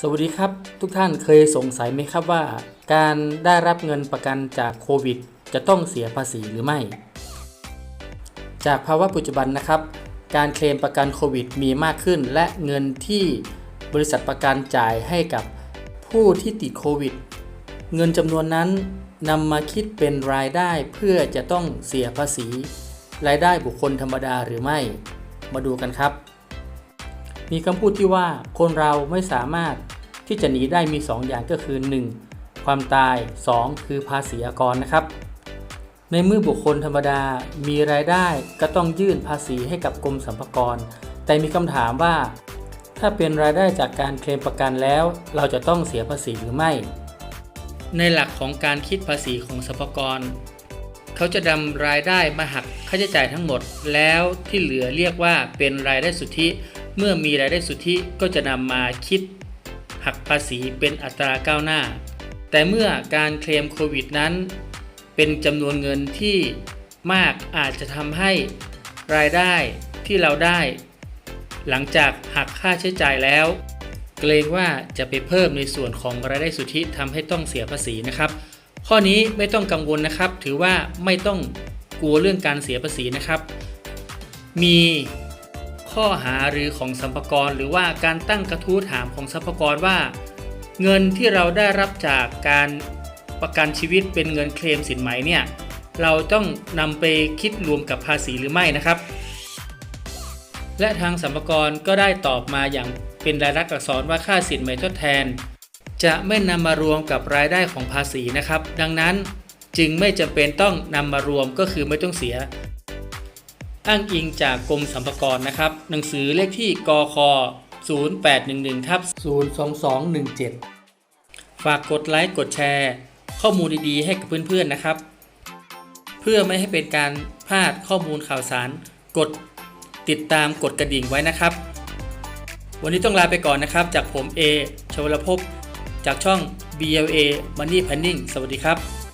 สวัสดีครับ ทุกท่านเคยสงสัยไหมครับว่า การได้รับเงินประกันจากโควิด จะต้องเสียภาษีหรือไม่ จากภาวะปัจจุบันนะครับ การเคลมประกันโควิดมีมากขึ้น และเงินที่บริษัทประกันจ่ายให้กับผู้ที่ติดโควิด เงินจำนวนนั้นนำมาคิดเป็นรายได้เพื่อจะต้องเสียภาษี รายได้บุคคลธรรมดาหรือไม่ มาดูกันครับ มีคำพูดที่ว่าคนเราไม่สามารถที่จะหนีได้มี 2 อย่างก็คือ 1. ความตาย 2. คือภาษีอากรนะครับ ในเมื่อบุคคลธรรมดามีรายได้ก็ต้องยื่นภาษีให้กับกรมสรรพากร แต่มีคำถามว่า ถ้าเป็นรายได้จากการเคลมประกันแล้ว เราจะต้องเสียภาษีหรือไม่ ในหลักของการคิดภาษีของสรรพากร เขาจะนำรายได้มาหักค่าใช้จ่ายทั้งหมด แล้วที่เหลือเรียกว่าเป็นรายได้สุทธิ เมื่อมีรายได้สุทธิก็จะนำมาคิด หักภาษีเป็นอัตราก้าวหน้า แต่เมื่อการเคลมโควิดนั้น เป็นจำนวนเงินที่มากอาจจะทำให้รายได้ที่เราได้ หลังจากหักค่าใช้จ่ายแล้ว เกรงว่าจะไปเพิ่มในส่วนของรายได้สุทธิทำให้ต้องเสียภาษีนะครับ ข้อนี้ไม่ต้องกังวลนะครับ ถือว่าไม่ต้องกลัวเรื่องการเสียภาษีนะครับ มีข้อหาหรือของสัมภากรหรือว่าการตั้งกระทู้ถามของสัมภากรว่า เงินที่เราได้รับจากการประกันชีวิตเป็นเงินเคลมสินไหมเนี่ยเราต้องนำไปคิดรวมกับภาษีหรือไม่นะครับ และทางสัมภากรก็ได้ตอบมาอย่างเป็นรายลักษณ์อักษรว่าค่าสินไหมทดแทน จะไม่นำมารวมกับรายได้ของภาษีนะครับ ดังนั้นจึงไม่จำเป็นต้องนำมารวมก็คือไม่ต้องเสีย อ้างอิงจากกรมสรรพากรนะครับ หนังสือเลขที่กค0811ทับ02217 ฝากกดไลค์กดแชร์ ข้อมูลดีๆ ให้กับเพื่อนๆนะครับ เพื่อไม่ให้เป็นการพลาดข้อมูลข่าวสาร กดติดตามกดกระดิ่งไว้นะครับ วันนี้ต้องลาไปก่อนนะครับ จากผม A ชวลภพ จากช่อง BLA Money Planning สวัสดีครับ